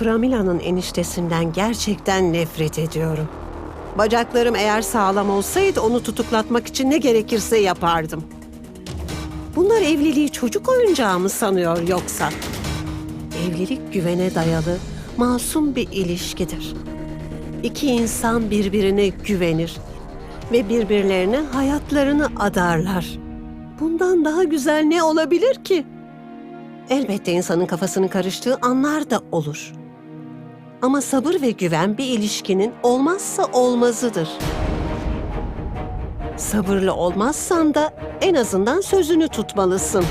Pramila'nın eniştesinden gerçekten nefret ediyorum. Bacaklarım eğer sağlam olsaydı onu tutuklatmak için ne gerekirse yapardım. Bunlar evliliği çocuk oyuncağı mı sanıyor yoksa? Evlilik güvene dayalı, masum bir ilişkidir. İki insan birbirine güvenir ve birbirlerine hayatlarını adarlar. Bundan daha güzel ne olabilir ki? Elbette insanın kafasının karıştığı anlar da olur. Ama sabır ve güven bir ilişkinin olmazsa olmazıdır. Sabırlı olmazsan da en azından sözünü tutmalısın.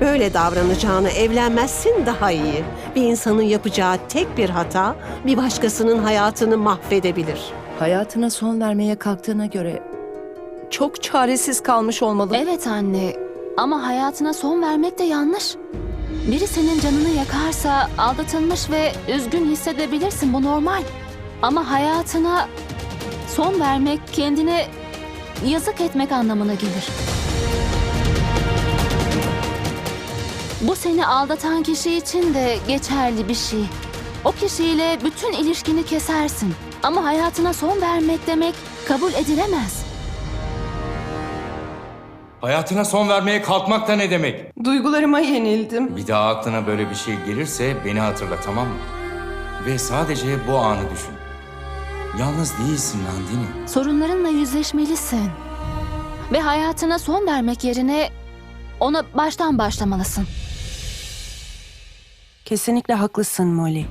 Böyle davranacağını evlenmezsin daha iyi. Bir insanın yapacağı tek bir hata bir başkasının hayatını mahvedebilir. Hayatına son vermeye kalktığına göre çok çaresiz kalmış olmalı. Evet anne ama hayatına son vermek de yanlış. Biri senin canını yakarsa aldatılmış ve üzgün hissedebilirsin bu normal. Ama hayatına son vermek kendine yazık etmek anlamına gelir. Bu seni aldatan kişi için de geçerli bir şey. O kişiyle bütün ilişkini kesersin. Ama hayatına son vermek demek kabul edilemez. Hayatına son vermeye kalkmak da ne demek? Duygularıma yenildim. Bir daha aklına böyle bir şey gelirse beni hatırla tamam mı? Ve sadece bu anı düşün. Yalnız değilsin Nandini. Sorunlarınla yüzleşmelisin. Ve hayatına son vermek yerine ona baştan başlamalısın. Kesinlikle haklısın Molly.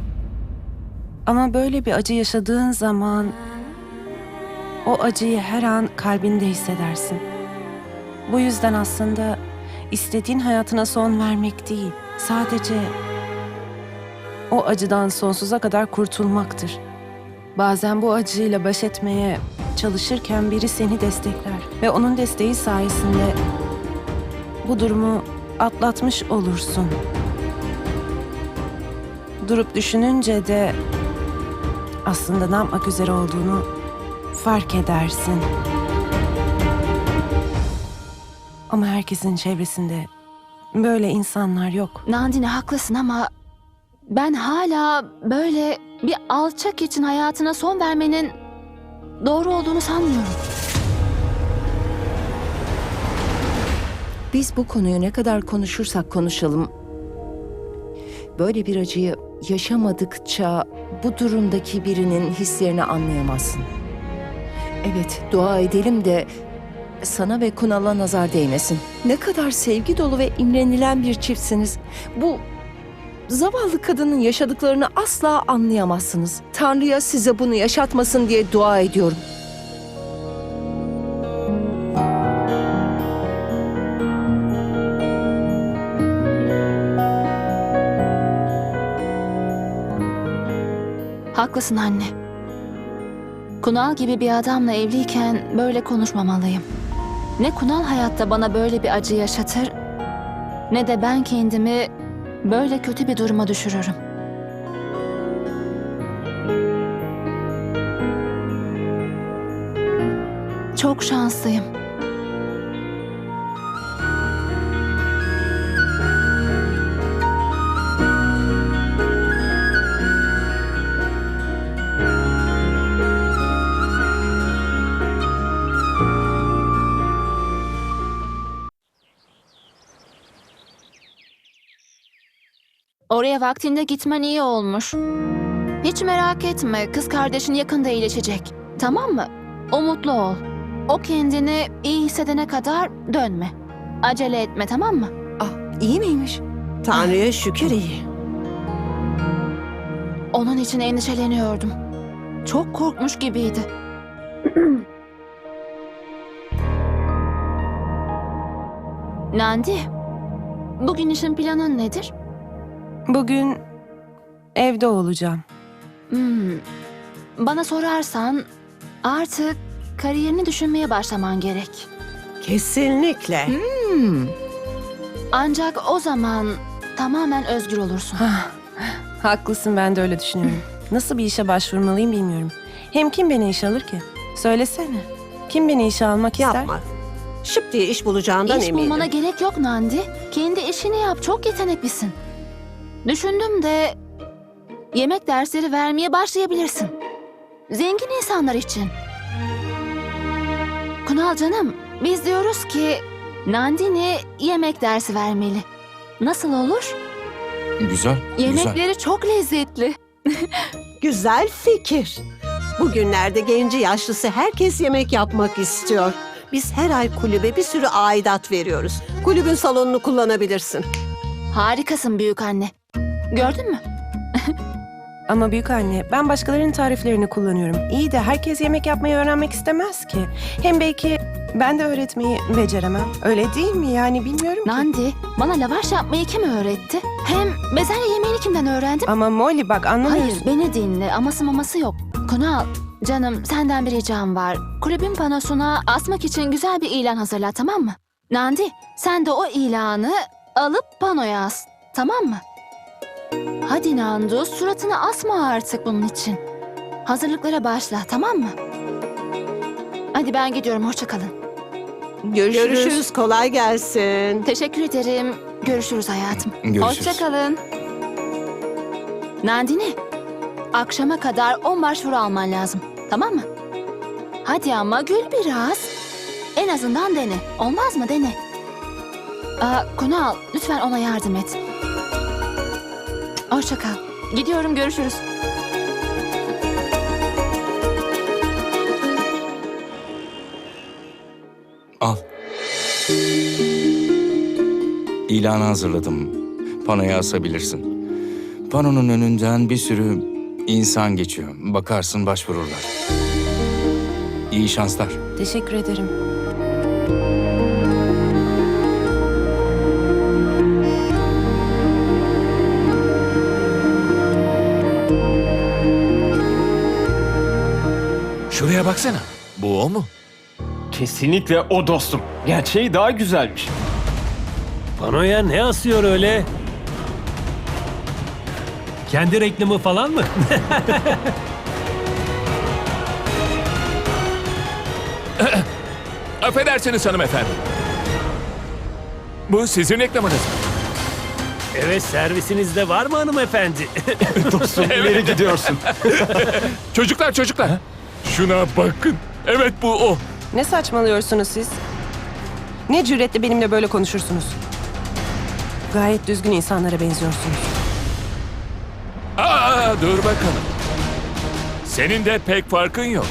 Ama böyle bir acı yaşadığın zaman o acıyı her an kalbinde hissedersin. Bu yüzden aslında istediğin hayatına son vermek değil, sadece o acıdan sonsuza kadar kurtulmaktır. Bazen bu acıyla baş etmeye çalışırken biri seni destekler ve onun desteği sayesinde bu durumu atlatmış olursun. Durup düşününce de aslında ne yapmak üzere olduğunu fark edersin. Ama herkesin çevresinde böyle insanlar yok. Nandine haklısın ama ben hala böyle bir alçak için hayatına son vermenin doğru olduğunu sanmıyorum. Biz bu konuyu ne kadar konuşursak konuşalım. Böyle bir acıyı yaşamadıkça bu durumdaki birinin hislerini anlayamazsın. Evet, dua edelim de sana ve Kunal'a nazar değmesin. Ne kadar sevgi dolu ve imrenilen bir çiftsiniz. Bu zavallı kadının yaşadıklarını asla anlayamazsınız. Tanrı'ya size bunu yaşatmasın diye dua ediyorum. Haklısın anne. Kunal gibi bir adamla evliyken böyle konuşmamalıyım. Ne Kunal hayatta bana böyle bir acı yaşatır ne de ben kendimi böyle kötü bir duruma düşürürüm. Çok şanslıyım. Oraya vaktinde gitmen iyi olmuş. Hiç merak etme, kız kardeşin yakında iyileşecek. Tamam mı? Umutlu ol. O kendini iyi hissedene kadar dönme. Acele etme, tamam mı? Ah, iyi miymiş? Tanrı'ya şükür iyi. Onun için endişeleniyordum. Çok korkmuş gibiydi. Nandi, bugün işin planın nedir? Bugün evde olacağım. Hmm, bana sorarsan artık kariyerini düşünmeye başlaman gerek. Kesinlikle. Hmm. Ancak o zaman tamamen özgür olursun. Ah, haklısın ben de öyle düşünüyorum. Nasıl bir işe başvurmalıyım bilmiyorum. Hem kim beni işe alır ki? Söylesene. Kim beni işe almak ister? Yapma. Şıp diye iş bulacağından İş eminim. bulmana gerek yok Nandi. Kendi işini yap. Çok yeteneklisin. Düşündüm de yemek dersleri vermeye başlayabilirsin. Zengin insanlar için. Kunal canım, biz diyoruz ki Nandini yemek dersi vermeli. Nasıl olur? Güzel, güzel. Yemekleri çok lezzetli. Güzel fikir. Bugünlerde genci yaşlısı herkes yemek yapmak istiyor. Biz her ay kulübe bir sürü aidat veriyoruz. Kulübün salonunu kullanabilirsin. Harikasın büyük anne. Gördün mü? Ama büyük anne, ben başkalarının tariflerini kullanıyorum. İyi de herkes yemek yapmayı öğrenmek istemez ki. Hem belki ben de öğretmeyi beceremem. Öyle değil mi? Yani bilmiyorum ki. Nandi, bana lavaş yapmayı kim öğretti? Hem bezelye yemeğini kimden öğrendin? Ama Molly bak anlamıyorsun. Hayır, beni dinle. Aması maması yok. Kunal, canım senden bir ricam var. Kulübün panosuna asmak için güzel bir ilan hazırla, tamam mı? Nandi, sen de o ilanı alıp panoya as, tamam mı? Hadi Nandu, suratını asma artık bunun için. Hazırlıklara başla, tamam mı? Hadi ben gidiyorum, hoşça kalın. Görüşürüz. Görüşürüz. Kolay gelsin. Teşekkür ederim. Görüşürüz hayatım. Görüşürüz. Hoşça kalın. Nandini, akşama kadar 10 başvuru alman lazım. Tamam mı? Hadi ama gül biraz. En azından dene. Olmaz mı? Dene. Aa, Kunal, lütfen ona yardım et. Hoşça kal. Gidiyorum, görüşürüz. Al. İlanı hazırladım. Panoya asabilirsin. Panonun önünden bir sürü insan geçiyor. Bakarsın başvururlar. İyi şanslar. Teşekkür ederim. Şuraya baksana. Bu o mu? Kesinlikle o dostum. Gerçeği daha güzelmiş. Panoya ne asıyor öyle? Kendi reklamı falan mı? Affedersiniz hanımefendi. Bu sizin reklamınız mı? evet servisinizde var mı hanımefendi? Dostum ileri gidiyorsun. Çocuklar çocuklar. Şuna bakın. Evet bu o. Ne saçmalıyorsunuz siz? Ne cüretle benimle böyle konuşursunuz? Gayet düzgün insanlara benziyorsunuz. Aa, dur bakalım. Senin de pek farkın yok.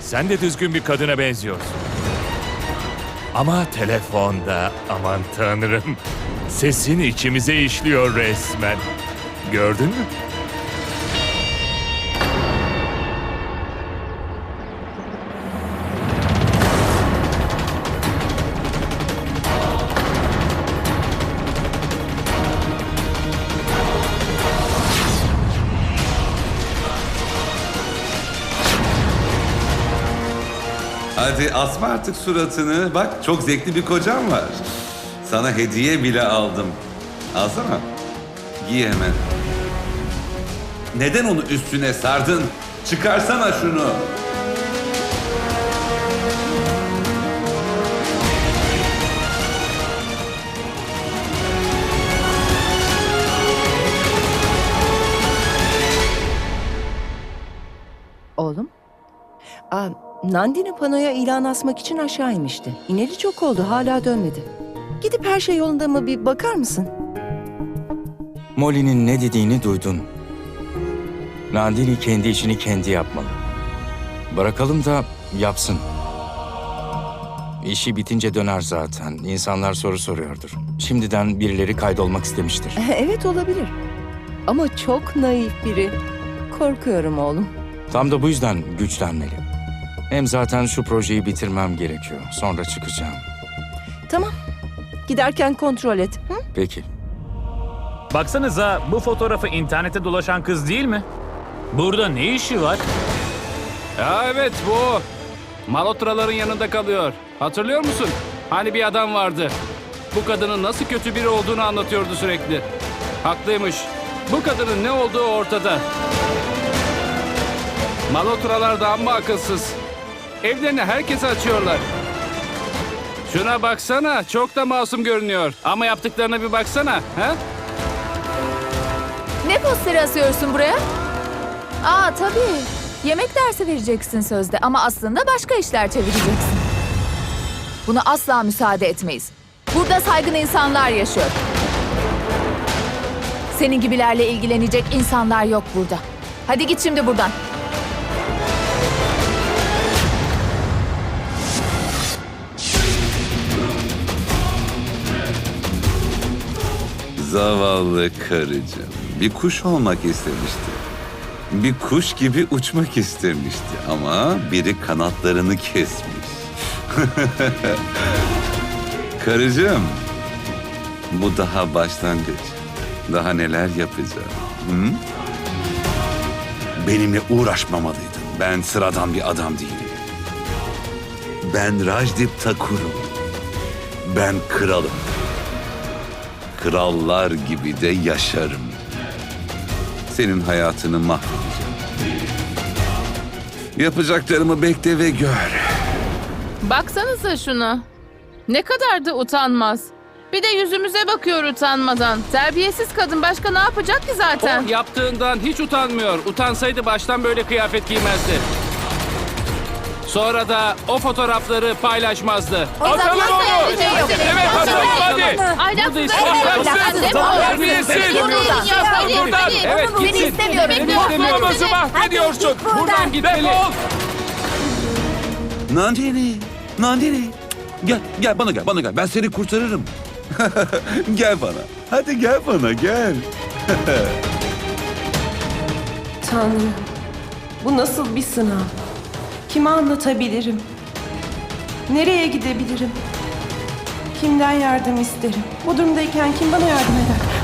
Sen de düzgün bir kadına benziyorsun. Ama telefonda aman tanrım. Sesin içimize işliyor resmen. Gördün mü? Asma artık suratını. Bak çok zevkli bir kocam var. Sana hediye bile aldım. Alsana. Giy hemen. Neden onu üstüne sardın? Çıkarsana şunu. Oğlum? Aa, Nandini panoya ilan asmak için aşağı inmişti. İneli çok oldu hala dönmedi. Gidip her şey yolunda mı bir bakar mısın? Molly'nin ne dediğini duydun. Nandini kendi işini kendi yapmalı. Bırakalım da yapsın. İşi bitince döner zaten. İnsanlar soru soruyordur. Şimdiden birileri kaydolmak istemiştir. evet olabilir. Ama çok naif biri. Korkuyorum oğlum. Tam da bu yüzden güçlenmeli. Hem zaten şu projeyi bitirmem gerekiyor. Sonra çıkacağım. Tamam. Giderken kontrol et. Hı? Peki. Baksanıza bu fotoğrafı internette dolaşan kız değil mi? Burada ne işi var? Ya evet bu o. Malotraların yanında kalıyor. Hatırlıyor musun? Hani bir adam vardı. Bu kadının nasıl kötü biri olduğunu anlatıyordu sürekli. Haklıymış. Bu kadının ne olduğu ortada. Malotralar da amma akılsız. Evlerini herkese açıyorlar. Şuna baksana. Çok da masum görünüyor. Ama yaptıklarına bir baksana. He? Ne posteri asıyorsun buraya? Aa tabii. Yemek dersi vereceksin sözde ama aslında başka işler çevireceksin. Buna asla müsaade etmeyiz. Burada saygın insanlar yaşıyor. Senin gibilerle ilgilenecek insanlar yok burada. Hadi git şimdi buradan. Zavallı karıcığım. Bir kuş olmak istemişti. Bir kuş gibi uçmak istemişti ama biri kanatlarını kesmiş. karıcığım, bu daha başlangıç. Daha neler yapacağım? Hı? Benimle uğraşmamalıydın. Ben sıradan bir adam değilim. Ben Rajdip Takur'um. Ben kralım krallar gibi de yaşarım. Senin hayatını mahvedeceğim. Yapacaklarımı bekle ve gör. Baksanıza şuna. Ne kadar da utanmaz. Bir de yüzümüze bakıyor utanmadan. Terbiyesiz kadın başka ne yapacak ki zaten? O yaptığından hiç utanmıyor. Utansaydı baştan böyle kıyafet giymezdi. Sonra da o fotoğrafları paylaşmazdı. Atalım onu! Evet atalım hadi! Ahlaksız Ahlaksız, terbiyesiz! Hadi, Buradan. Evet Beni gitsin. istemiyor, beni istemiyor. Namazı mahvediyorsun! Buradan gitmeli. Defol! Nandini, Nandini. Gel, gel bana gel, bana gel. Ben seni kurtarırım. gel bana. Hadi gel bana, gel. Tanrım, bu nasıl bir sınav? Kime anlatabilirim? Nereye gidebilirim? Kimden yardım isterim? Bu durumdayken kim bana yardım eder?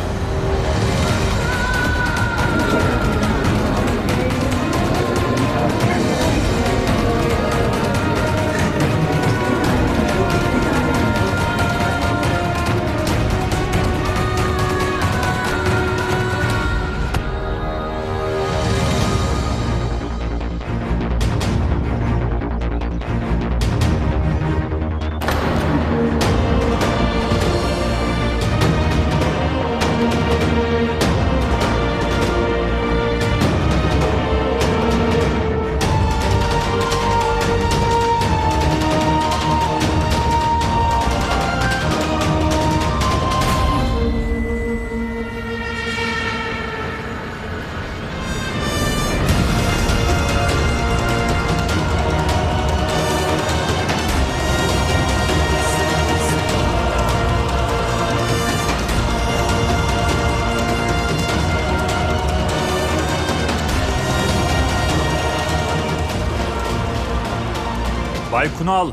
Bay Kunal,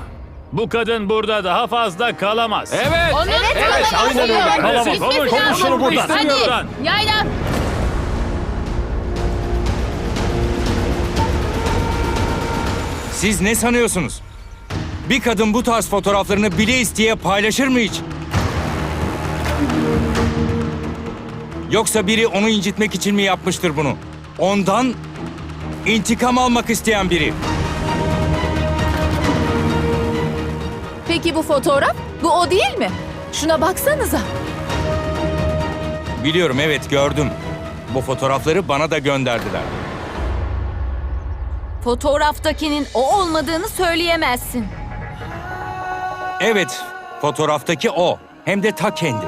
bu kadın burada daha fazla kalamaz. Evet. Onun Evet, kanaması aynen öyle. Kalamaz. Konuş lazım. şunu buradan. Hadi Buradan. yayla. Siz ne sanıyorsunuz? Bir kadın bu tarz fotoğraflarını bile isteye paylaşır mı hiç? Yoksa biri onu incitmek için mi yapmıştır bunu? Ondan intikam almak isteyen biri. Peki bu fotoğraf? Bu o değil mi? Şuna baksanıza. Biliyorum evet gördüm. Bu fotoğrafları bana da gönderdiler. Fotoğraftakinin o olmadığını söyleyemezsin. Evet, fotoğraftaki o. Hem de ta kendi.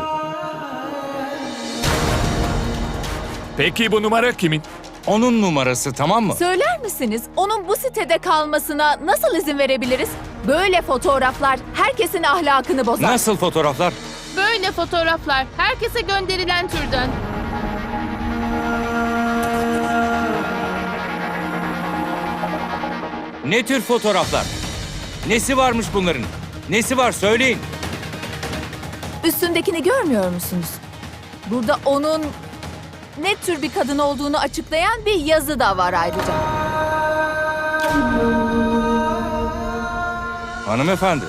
Peki bu numara kimin? Onun numarası tamam mı? Söyler misiniz onun bu sitede kalmasına nasıl izin verebiliriz? Böyle fotoğraflar herkesin ahlakını bozar. Nasıl fotoğraflar? Böyle fotoğraflar herkese gönderilen türden. Ne tür fotoğraflar? Nesi varmış bunların? Nesi var söyleyin. Üstündekini görmüyor musunuz? Burada onun ne tür bir kadın olduğunu açıklayan bir yazı da var ayrıca. Hanımefendi,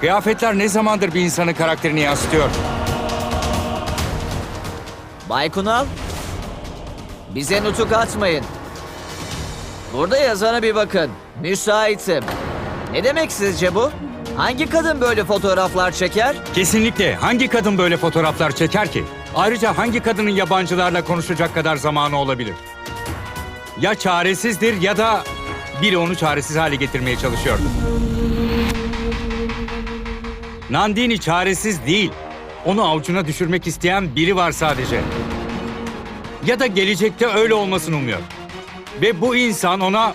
kıyafetler ne zamandır bir insanın karakterini yansıtıyor? Bay Kunal, bize nutuk atmayın. Burada yazana bir bakın. Müsaitim. Ne demek sizce bu? Hangi kadın böyle fotoğraflar çeker? Kesinlikle. Hangi kadın böyle fotoğraflar çeker ki? Ayrıca hangi kadının yabancılarla konuşacak kadar zamanı olabilir? Ya çaresizdir ya da biri onu çaresiz hale getirmeye çalışıyordur. Nandini çaresiz değil. Onu avucuna düşürmek isteyen biri var sadece. Ya da gelecekte öyle olmasını umuyor. Ve bu insan ona...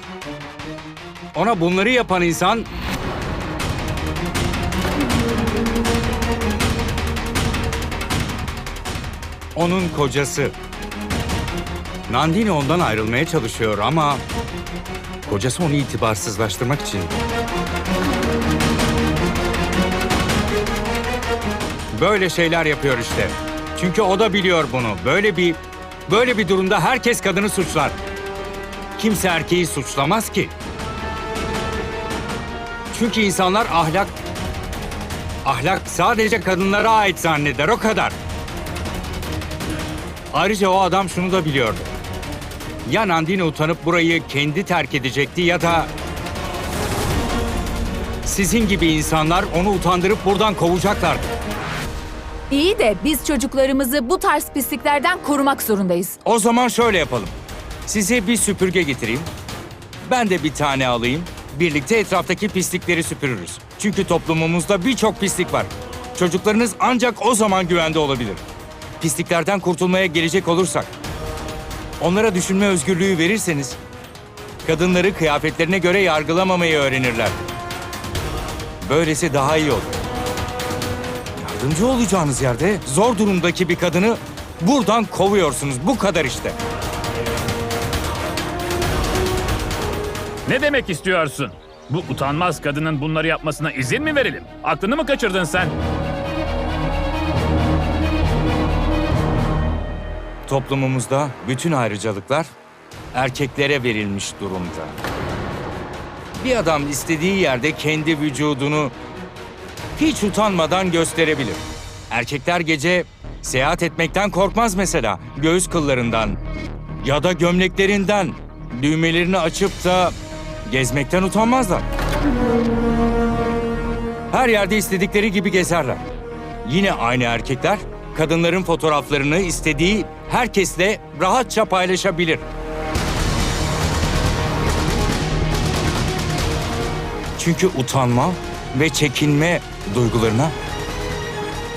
Ona bunları yapan insan onun kocası. Nandini ondan ayrılmaya çalışıyor ama kocası onu itibarsızlaştırmak için. Böyle şeyler yapıyor işte. Çünkü o da biliyor bunu. Böyle bir böyle bir durumda herkes kadını suçlar. Kimse erkeği suçlamaz ki. Çünkü insanlar ahlak ahlak sadece kadınlara ait zanneder o kadar. Ayrıca o adam şunu da biliyordu. Ya Nandini utanıp burayı kendi terk edecekti ya da... Sizin gibi insanlar onu utandırıp buradan kovacaklardı. İyi de biz çocuklarımızı bu tarz pisliklerden korumak zorundayız. O zaman şöyle yapalım. Size bir süpürge getireyim. Ben de bir tane alayım. Birlikte etraftaki pislikleri süpürürüz. Çünkü toplumumuzda birçok pislik var. Çocuklarınız ancak o zaman güvende olabilir. Pisliklerden kurtulmaya gelecek olursak, onlara düşünme özgürlüğü verirseniz, kadınları kıyafetlerine göre yargılamamayı öğrenirler. Böylesi daha iyi olur. Yardımcı olacağınız yerde zor durumdaki bir kadını buradan kovuyorsunuz. Bu kadar işte. Ne demek istiyorsun? Bu utanmaz kadının bunları yapmasına izin mi verelim? Aklını mı kaçırdın sen? Toplumumuzda bütün ayrıcalıklar erkeklere verilmiş durumda. Bir adam istediği yerde kendi vücudunu hiç utanmadan gösterebilir. Erkekler gece seyahat etmekten korkmaz mesela. Göğüs kıllarından ya da gömleklerinden düğmelerini açıp da gezmekten utanmazlar. Her yerde istedikleri gibi gezerler. Yine aynı erkekler kadınların fotoğraflarını istediği herkesle rahatça paylaşabilir. Çünkü utanma ve çekinme duygularına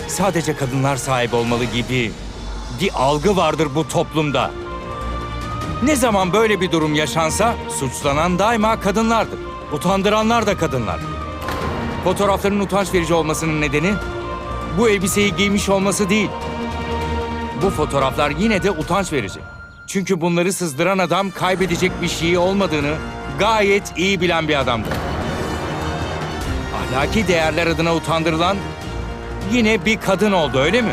sadece kadınlar sahip olmalı gibi bir algı vardır bu toplumda. Ne zaman böyle bir durum yaşansa suçlanan daima kadınlardır. Utandıranlar da kadınlar. Fotoğrafların utanç verici olmasının nedeni bu elbiseyi giymiş olması değil. Bu fotoğraflar yine de utanç verici. Çünkü bunları sızdıran adam kaybedecek bir şeyi olmadığını gayet iyi bilen bir adamdı. Ahlaki değerler adına utandırılan yine bir kadın oldu öyle mi?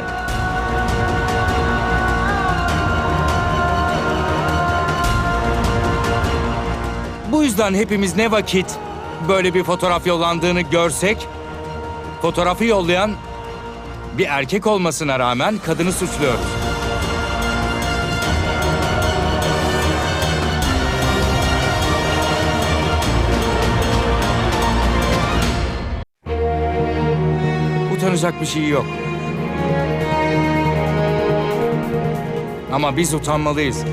Bu yüzden hepimiz ne vakit böyle bir fotoğraf yollandığını görsek, fotoğrafı yollayan bir erkek olmasına rağmen kadını suçluyoruz. Utanacak bir şey yok. Ama biz utanmalıyız.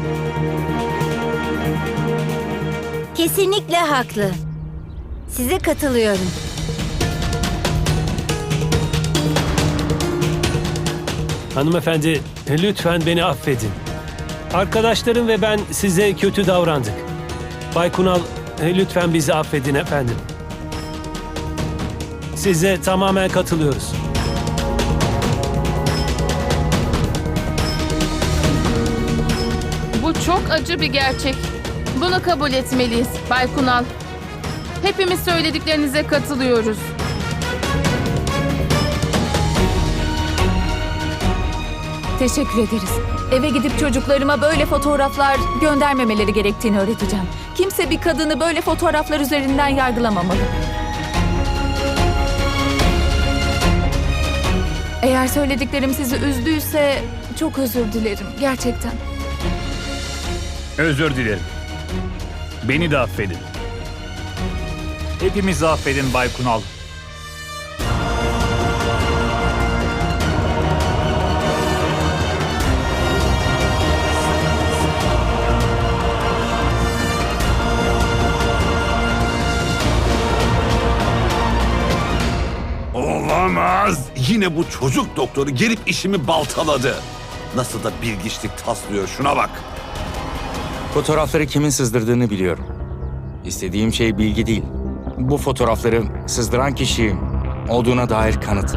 Kesinlikle haklı. Size katılıyorum. Hanımefendi, lütfen beni affedin. Arkadaşlarım ve ben size kötü davrandık. Bay Kunal, lütfen bizi affedin efendim. Size tamamen katılıyoruz. Çok acı bir gerçek. Bunu kabul etmeliyiz Bay Kunal. Hepimiz söylediklerinize katılıyoruz. Teşekkür ederiz. Eve gidip çocuklarıma böyle fotoğraflar göndermemeleri gerektiğini öğreteceğim. Kimse bir kadını böyle fotoğraflar üzerinden yargılamamalı. Eğer söylediklerim sizi üzdüyse çok özür dilerim gerçekten. Özür dilerim. Beni de affedin. Hepimizi affedin Bay Kunal. Olamaz. Yine bu çocuk doktoru gelip işimi baltaladı. Nasıl da bilgiçlik taslıyor şuna bak. Fotoğrafları kimin sızdırdığını biliyorum. İstediğim şey bilgi değil. Bu fotoğrafları sızdıran kişi olduğuna dair kanıt.